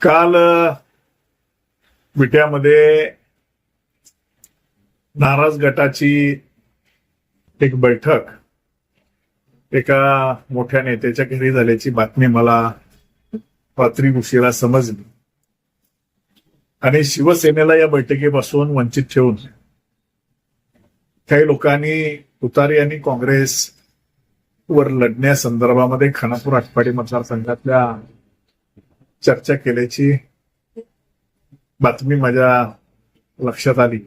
काल विट्यामध्ये नाराज गटाची एक बैठक एका मोठ्या नेत्याच्या घरी झाल्याची बातमी मला रात्री उशिरा समजली. आणि शिवसेनेला या बैठकीपासून वंचित ठेवून काही लोकांनी तुतारी आणि काँग्रेस वर लढण्यासंदर्भामध्ये खानापूर आटपाडी मतदारसंघातल्या चर्चा केल्याची बातमी माझ्या लक्षात आली.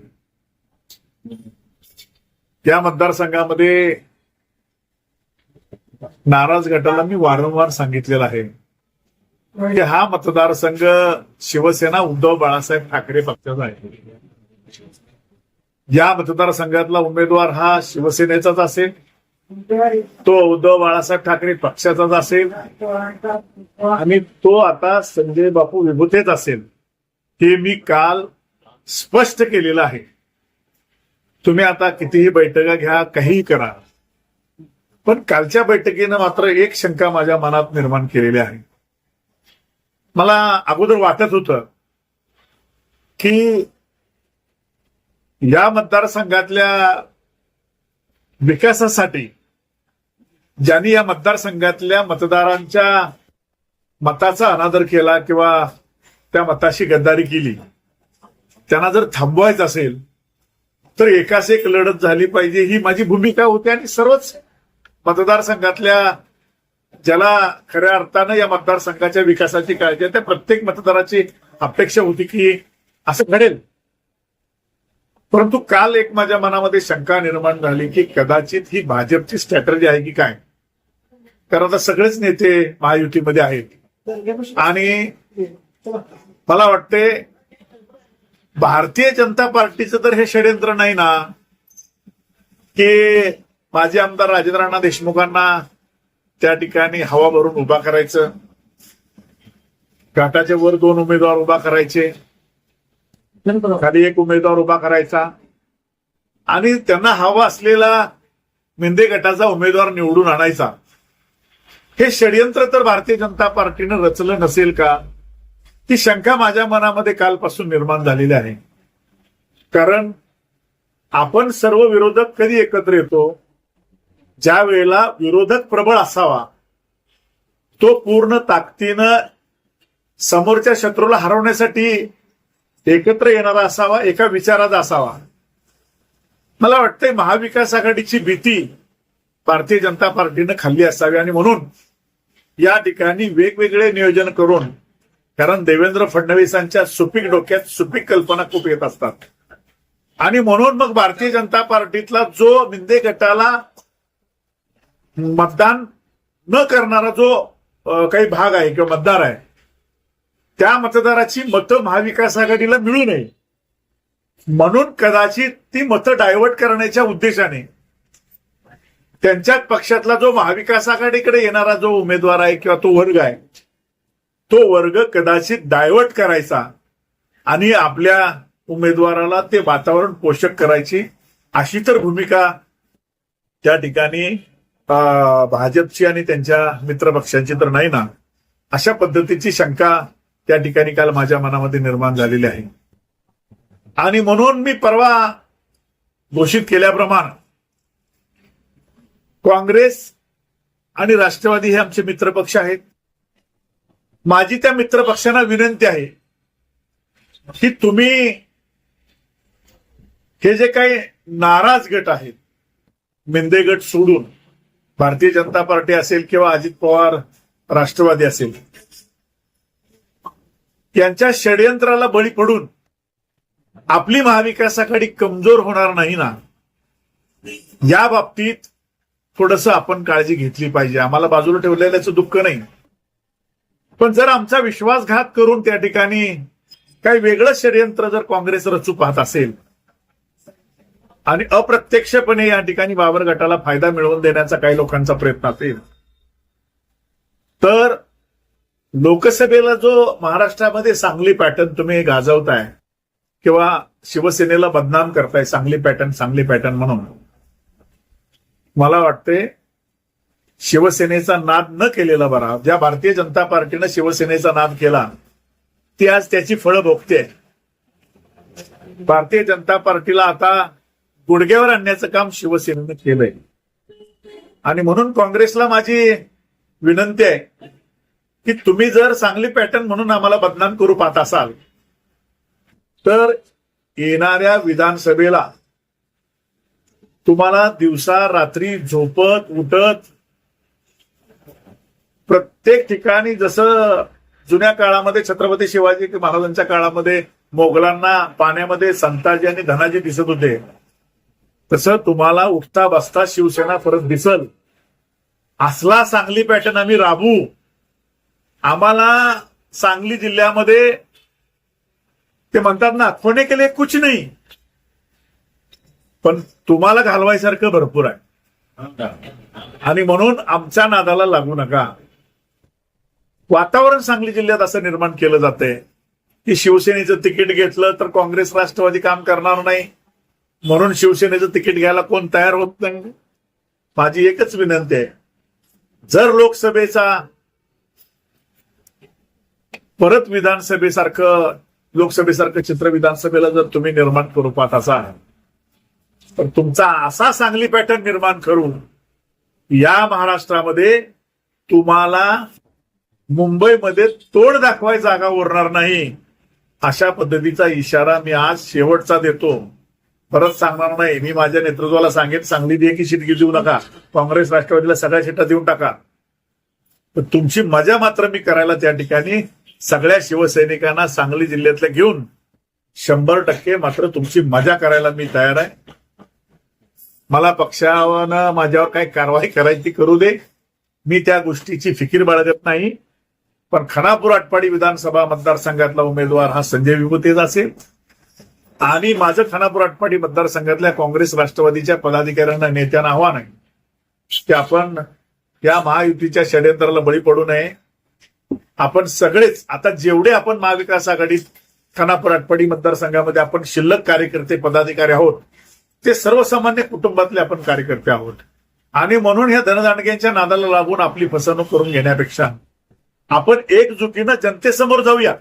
त्या मतदारसंघामध्ये नाराज गटाला मी वारंवार सांगितलेलं आहे की हा मतदारसंघ शिवसेना उद्धव बाळासाहेब ठाकरे पक्षाचा आहे. या मतदारसंघातला उमेदवार हा शिवसेनेचाच असेल तो उद्धव बाळासाहेब ठाकरे पक्षाचाच असेल. आणि तो आता संजय बापू विभूतेच असेल. हे मी काल स्पष्ट केलेलं आहे. तुम्ही आता कितीही बैठका घ्या काहीही करा. पण कालच्या बैठकीनं मात्र एक शंका माझ्या मनात निर्माण केलेली आहे. मला अगोदर वाटत होतं की या मतदारसंघातल्या विकासासाठी ज्यांनी या मतदारसंघातल्या मतदारांच्या मताचा अनादर केला किंवा त्या मताशी गद्दारी केली त्यांना जर थांबवायचं असेल तर एकाच एक लढत झाली पाहिजे ही माझी भूमिका होती आणि सर्वच मतदारसंघातल्या ज्याला खऱ्या अर्थानं या मतदारसंघाच्या विकासाची काळजी त्या प्रत्येक मतदाराची अपेक्षा होती की असं घडेल. परंतु काल एक माझ्या मनामध्ये शंका निर्माण झाली की कदाचित ही भाजपची स्ट्रॅटर्जी आहे की काय? कारण आता सगळेच नेते महायुतीमध्ये आहेत. आणि मला वाटते भारतीय जनता पार्टीचं तर हे षडयंत्र नाही ना? की माजी आमदार राजेंद्रांना देशमुखांना त्या ठिकाणी हवा भरून उभा करायचं. घाटाच्या वर दोन उमेदवार उभा करायचे. खाली एक उमेदवार उभा करायचा. आणि त्यांना हवा असलेला मेंदे गटाचा उमेदवार निवडून आणायचा. हे षडयंत्र तर भारतीय जनता पार्टीनं रचलं नसेल का? ती शंका माझ्या मनामध्ये कालपासून निर्माण झालेली आहे. कारण आपण सर्व विरोधक कधी एकत्र येतो? ज्या वेळेला विरोधक प्रबळ असावा तो पूर्ण ताकदीनं समोरच्या शत्रूला हरवण्यासाठी एकत्र येणारा असावा एका विचाराचा असावा. मला वाटतंय महाविकास आघाडीची भीती भारतीय जनता पार्टीनं खाल्ली असावी आणि म्हणून या ठिकाणी वेगवेगळे नियोजन करून कारण देवेंद्र फडणवीसांच्या सुपीक डोक्यात सुपीक कल्पना खूप येत असतात. आणि म्हणून मग भारतीय जनता पार्टीतला जो मिंदे गटाला मतदान न करणारा जो काही भाग आहे किंवा मतदार आहे त्या मतदाराची मतं महाविकास आघाडीला मिळू नये. म्हणून कदाचित ती मतं डायव्हर्ट करण्याच्या उद्देशाने त्यांच्याच पक्षातला जो महाविकास आघाडीकडे येणारा जो उमेदवार आहे किंवा तो वर्ग आहे तो वर्ग कदाचित डायव्हर्ट करायचा आणि आपल्या उमेदवाराला ते वातावरण पोषक करायची अशी तर भूमिका त्या ठिकाणी भाजपची आणि त्यांच्या मित्रपक्षांची तर नाही ना. अशा पद्धतीची शंका त्या ठिकाणी काल माझ्या मनामध्ये निर्माण झालेली आहे. आणि म्हणून मी परवा घोषित केल्याप्रमाणे काँग्रेस आणि राष्ट्रवादी हे आमचे मित्रपक्ष आहेत. माझी त्या मित्रपक्षांना विनंती आहे की तुम्ही हे जे काही नाराज गट आहेत मेंदे गट सोडून भारतीय जनता पार्टी असेल किंवा अजित पवार राष्ट्रवादी असेल त्यांच्या षडयंत्राला बळी पडून आपली महाविकास आघाडी कमजोर होणार नाही ना? या बाबतीत थोडस आपण काळजी घेतली पाहिजे. आम्हाला बाजूला ठेवलेल्याचं दुःख नाही. पण जर आमचा विश्वासघात करून त्या ठिकाणी काही वेगळं षडयंत्र जर काँग्रेस रचू पाहत असेल आणि अप्रत्यक्षपणे या ठिकाणी बाबर गटाला फायदा मिळवून देण्याचा काही लोकांचा प्रयत्न असेल तर लोकसभेला जो महाराष्ट्रामध्ये सांगली पॅटर्न तुम्ही गाजवताय किंवा शिवसेनेला बदनाम करताय सांगली पॅटर्न सांगली पॅटर्न म्हणून मला वाटते शिवसेनेचा नाद न केलेला बरा. ज्या भारतीय जनता पार्टीनं शिवसेनेचा नाद केला ती आज त्याची फळं भोगते भारतीय जनता पार्टीला आता गुडघ्यावर आणण्याचं काम शिवसेनेनं केलंय. आणि म्हणून काँग्रेसला माझी विनंती आहे की तुम्ही जर सांगली पॅटर्न म्हणून आम्हाला बदनाम करू पाहत असाल तर येणाऱ्या विधानसभेला तुम्हाला दिवसा रात्री झोपत उठत प्रत्येक ठिकाणी जसं जुन्या काळामध्ये छत्रपती शिवाजी महाराजांच्या काळामध्ये मोगलांना पाण्यामध्ये संताजी आणि धनाजी दिसत होते तसं तुम्हाला उठता बसता शिवसेना परत दिसल. असला सांगली पॅटर्न आम्ही राबू आम्हाला सांगली जिल्ह्यामध्ये ते म्हणतात ना खोने केले कुछ नाही. पण तुम्हाला घालवायसारखं भरपूर आहे. आणि म्हणून आमच्या नादाला लागू नका. वातावरण सांगली जिल्ह्यात असं निर्माण केलं जाते की शिवसेनेचं तिकीट घेतलं तर काँग्रेस राष्ट्रवादी काम करणार नाही. म्हणून शिवसेनेचं तिकीट घ्यायला कोण तयार होत नाही? माझी एकच विनंती आहे. जर लोकसभेचा परत विधानसभेसारखं लोकसभेसारखं चित्र विधानसभेला जर तुम्ही निर्माण करू पाहत असाल तर तुमचा असा सांगली पॅटर्न निर्माण करून या महाराष्ट्रामध्ये तुम्हाला मुंबईमध्ये तोड दाखवाय जागा उरणार नाही अशा पद्धतीचा इशारा मी आज शेवटचा देतो. परत सांगणार नाही मी माझ्या नेतृत्वाला सांगेन सांगली दे की शिटकी देऊ नका काँग्रेस राष्ट्रवादीला सगळ्या शिटा देऊन टाका. पण तुमची मजा मात्र मी करायला त्या ठिकाणी सगळ्या शिवसैनिकांना सांगली जिल्ह्यातल्या घेऊन शंभर टक्के मात्र तुमची मजा करायला मी तयार आहे. मला पक्षानं माझ्यावर काही कारवाई करायची करू दे. मी त्या गोष्टीची फिकीर बाळगत नाही. पण खानापूर आटपाडी विधानसभा मतदारसंघातला उमेदवार हा संजय विभूतेच असेल. आणि माझं खानापूर आटपाडी मतदारसंघातल्या काँग्रेस राष्ट्रवादीच्या पदाधिकाऱ्यांना नेत्यांना आव्हान आहे की आपण या महायुतीच्या षडयंत्राला बळी पडू नये. आपण सगळेच आता जेवढे आपण महाविकास आघाडीत खानापूर आटपाडी मतदारसंघामध्ये आपण शिल्लक कार्यकर्ते पदाधिकारी आहोत ते सर्वसामान्य कुटुंबातले आपण कार्यकर्ते आहोत. आणि म्हणून ह्या धनदांडग्यांच्या नादाला लागून आपली फसवणूक करून घेण्यापेक्षा आपण एकजुटीनं जनतेसमोर जाऊया.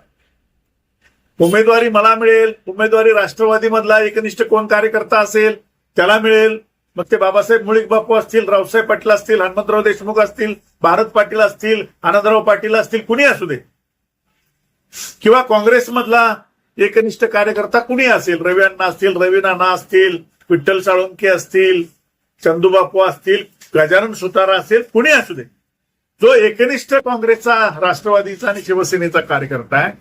उमेदवारी मला मिळेल उमेदवारी राष्ट्रवादी मधला एकनिष्ठ कोण कार्यकर्ता असेल त्याला मिळेल. मग ते बाबासाहेब मुळीक बापू असतील रावसाहेब पाटील असतील हनुमंतराव देशमुख असतील भारत पाटील असतील आनंदराव पाटील असतील कुणी असू दे. किंवा काँग्रेसमधला एकनिष्ठ कार्यकर्ता कुणी असेल? रवी अण्णा असतील रवी नाना असतील विठ्ठल साळुंके असतील चंदूबापू असतील गजानन सुतारा असेल कुणी असू दे. जो एकनिष्ठ काँग्रेसचा राष्ट्रवादीचा आणि शिवसेनेचा कार्यकर्ता आहे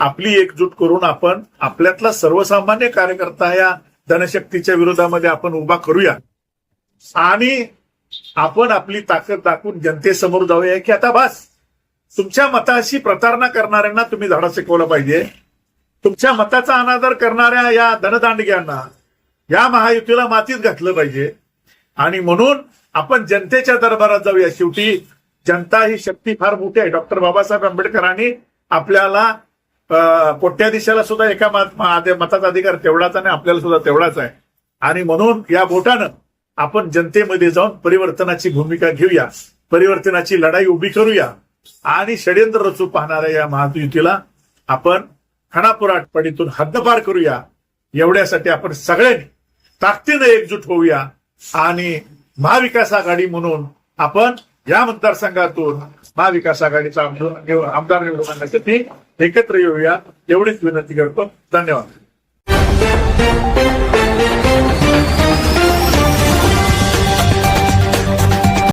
आपली एकजूट करून आपण आपल्यातला सर्वसामान्य कार्यकर्ता या धनशक्तीच्या विरोधामध्ये आपण उभा करूया. आणि आपण आपली ताकद दाखवून जनतेसमोर जाऊया की आता बस तुमच्या मताशी प्रतारणा करणाऱ्यांना तुम्ही धडा शिकवला पाहिजे. तुमच्या मताचा अनादर करणाऱ्या या धनदांडग्यांना या महायुतीला मातीत घातलं पाहिजे. आणि म्हणून आपण जनतेच्या दरबारात जाऊया. शेवटी जनता ही शक्ती फार मोठी आहे. डॉक्टर बाबासाहेब आंबेडकरांनी आपल्याला कोट्याधीशाला सुद्धा एका मताचा अधिकार तेवढाच आणि आपल्याला सुद्धा तेवढाच आहे. आणि म्हणून या बोटानं आपण जनतेमध्ये जाऊन परिवर्तनाची भूमिका घेऊया परिवर्तनाची लढाई उभी करूया. आणि षडयंत्र रचू पाहणाऱ्या या महायुतीला आपण खणापुराटपणीतून हद्दपार करूया. एवढ्यासाठी आपण सगळ्यांनी ताकदीनं एकजूट होऊया. आणि महाविकास आघाडी म्हणून आपण या मतदारसंघातून महाविकास आघाडीचा आमदार आमदार निवडून आणण्यासाठी एकत्र येऊया. एवढीच विनंती करतो. धन्यवाद.